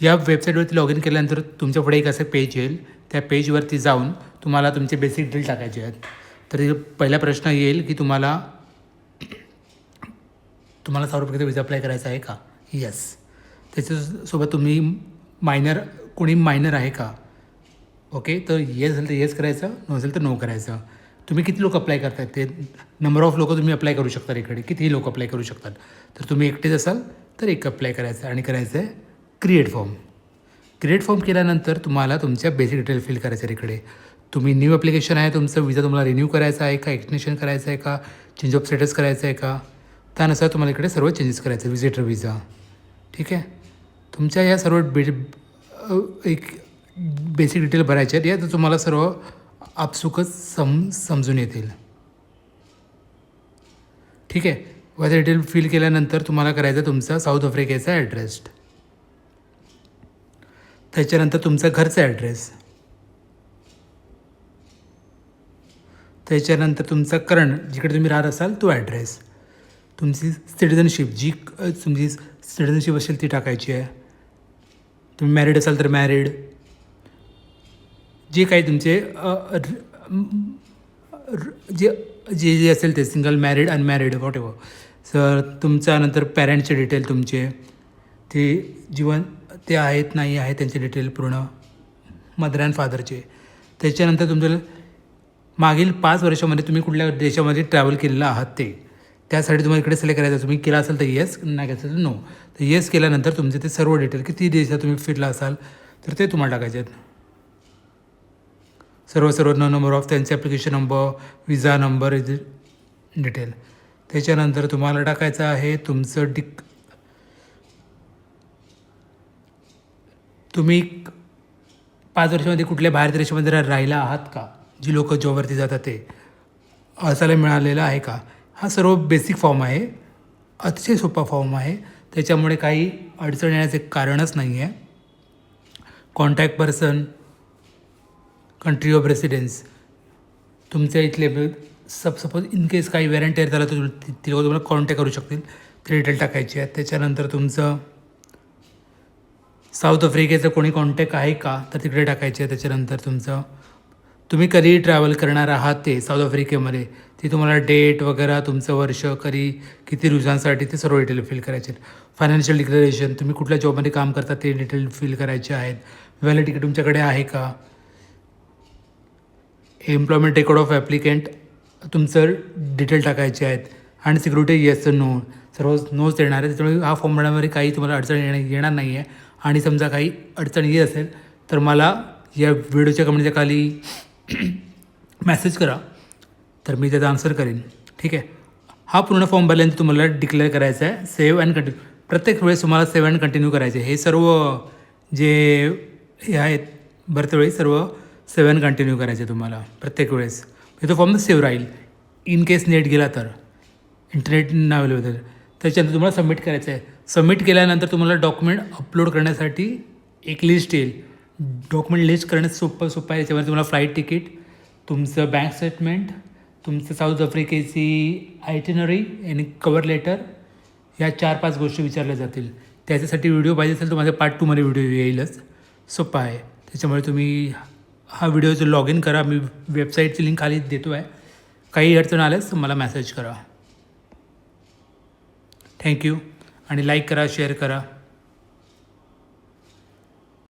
या वेबसाईटवरती log in केल्यानंतर तुमच्यापुढे एक असं पेज येईल. त्या पेजवरती जाऊन तुम्हाला तुमचे बेसिक डिटेल टाकायचे आहेत. तर पहिला प्रश्न येईल की तुम्हाला तुम्हाला सहा रुपये विजा अप्लाय करायचा आहे का? येस त्याच्यासोबत तुम्ही मायनर कोणी मायनर आहे का? ओके तर येस असेल तर येस करायचं नो तर नो करायचं. तुम्ही किती लोक अप्लाय करतात ते नंबर ऑफ लोक तुम्ही अप्लाय करू शकता इकडे. कितीही लोक अप्लाय करू शकतात. तर तुम्ही एकटेच असाल तर एक अप्लाय करायचं आणि करायचं आहे क्रिएट फॉर्म क्रिएट फॉर्म केल्यानंतर तुम्हाला तुमच्या बेसिक डिटेल फिल करायचं आहे इकडे तुम्ही न्यू ॲप्लिकेशन आहे तुमचं विजा तुम्हाला रिन्यू करायचा आहे का एक्सटेन्शन करायचं आहे का चेंज ऑफ स्टेटस करायचं आहे का? त्यानुसार तुम्हाला इकडे सर्व चेंजेस करायचे विजिटर विजा ठीक आहे? तुमच्या या सर्व बे एक बेसिक डिटेल भरायचे आहेत या तर तुम्हाला सर्व आपसुकच सम समजून येतील. ठीक आहे? वॅज डिटेल फिल केल्यानंतर तुम्हाला करायचं तुमचा साऊथ आफ्रिकेचा ॲड्रेस त्याच्यानंतर तुमचा घरचा ॲड्रेस. त्याच्यानंतर तुमचा करंट जिकडे तुम्ही राहत असाल तो ॲड्रेस. तुमची सिटिझनशिप जी तुमची सिटिझनशिप असेल ती टाकायची आहे. तुम्ही मॅरिड असाल तर मॅरिड जे काही तुमचे जे जे जे असेल ते single married unmarried whatever sir तुमच्या नंतर पॅरेंटचे डिटेल तुमचे. ते जीवन ते आहेत नाही आहे त्यांचे डिटेल पूर्ण मदर अँड फादरचे त्याच्यानंतर तुमचं मागील पाच वर्षामध्ये तुम्ही कुठल्या देशामध्ये ट्रॅव्हल केलेलं आहात ते? त्यासाठी तुम्हाला इकडे सिलेक्ट करायचं तुम्ही केला असेल तर येस नाही केलं असेल तर नो तर येस केल्यानंतर तुमचे ते सर्व डिटेल किती देशात तुम्ही फिरला असाल तर ते तुम्हाला टाकायचे आहेत. सर्व सर्व न नंबर ऑफ त्यांचे application number visa number detail त्याच्यानंतर तुम्हाला टाकायचं आहे तुमचं डिक तुम्ही पाच वर्षामध्ये कुठल्या बाहेर देशामध्ये राहिला आहात का? जी लोक जॉबवरती जातात ते. असायला मिळालेलं आहे का? हा सर्व बेसिक फॉर्म आहे. अतिशय सोपा फॉर्म आहे. त्याच्यामुळे काही अडचण येण्याचे कारणच नाही आहे contact person country of residence तुमच्या इथले सब सपोज इन केस काही वॅरंटी झालं तर ती लोक तुम्हाला कॉन्टॅक्ट करू शकतील. ते डिटेल टाकायची आहेत त्याच्यानंतर तुमचं साऊथ आफ्रिकेचं कोणी कॉन्टॅक्ट आहे का? तर तिकडे टाकायचे आहे. त्याच्यानंतर तुमचं तुम्ही कधी ट्रॅव्हल करणार आहात ते साऊथ आफ्रिकेमध्ये? ते तुम्हाला डेट वगैरे तुमचं वर्ष कधी किती दिवसांसाठी ते सर्व डिटेल फिल करायचे फायनान्शियल डिक्लेरेशन तुम्ही कुठल्या जॉबमध्ये काम करता ते डिटेल फिल करायचे आहेत. व्हॅलिडिटी तुमच्याकडे आहे का? एम्प्लॉयमेंट रेकॉर्ड ऑफ ॲप्लिकेंट तुमचं डिटेल टाकायचे आहेत. आणि सिक्युरिटी येस नो सर्व नोच येणार आहे. त्याच्यामुळे हा फॉर्म भरण्यामध्ये काही तुम्हाला अडचण येणार येणार नाही आहे आणि समजा काही अडचण येत असेल तर मला या व्हिडिओच्या कमेंटच्या खाली मॅसेज करा. तर मी त्याचा आन्सर करेन. ठीक आहे? हा पूर्ण फॉर्म भरल्यानंतर तुम्हाला डिक्लेअर करायचा आहे सेव्ह अँड कंटिन्यू प्रत्येक वेळेस तुम्हाला सेव्ह अँड कंटिन्यू करायचे. हे सर्व जे हे आहेत भरते वेळी सर्व सेव्ह अँड कंटिन्यू करायचे तुम्हाला प्रत्येक वेळेस. तो फॉर्म सेव्ह राहील. इन केस नेट गेला तर इंटरनेट नाही अवेलेबल त्याच्यानंतर तुम्हाला सबमिट करायचं आहे. सबमिट केल्यानंतर तुम्हाला डॉक्युमेंट अपलोड करण्यासाठी एक लिस्ट येईल. डॉक्युमेंट लिस्ट करणं सोपं सोपं आहे. त्याच्यामध्ये तुम्हाला फ्लाईट तिकीट तुमचं बँक स्टेटमेंट तुमचं साऊथ आफ्रिकेची आयटिनरी आणि कवर लेटर या चार पाच गोष्टी विचारल्या जातील. त्याच्यासाठी व्हिडिओ पाहिजे असेल तर माझ्या पार्ट टूमध्ये व्हिडिओ येईलच. सोपा आहे. त्याच्यामुळे तुम्ही हा व्हिडिओचं लॉग इन करा. मी वेबसाईटची लिंक खाली देतो आहे काही अडचण आल्यास मला मेसेज करा. थँक्यू आणि लाईक करा शेअर करा.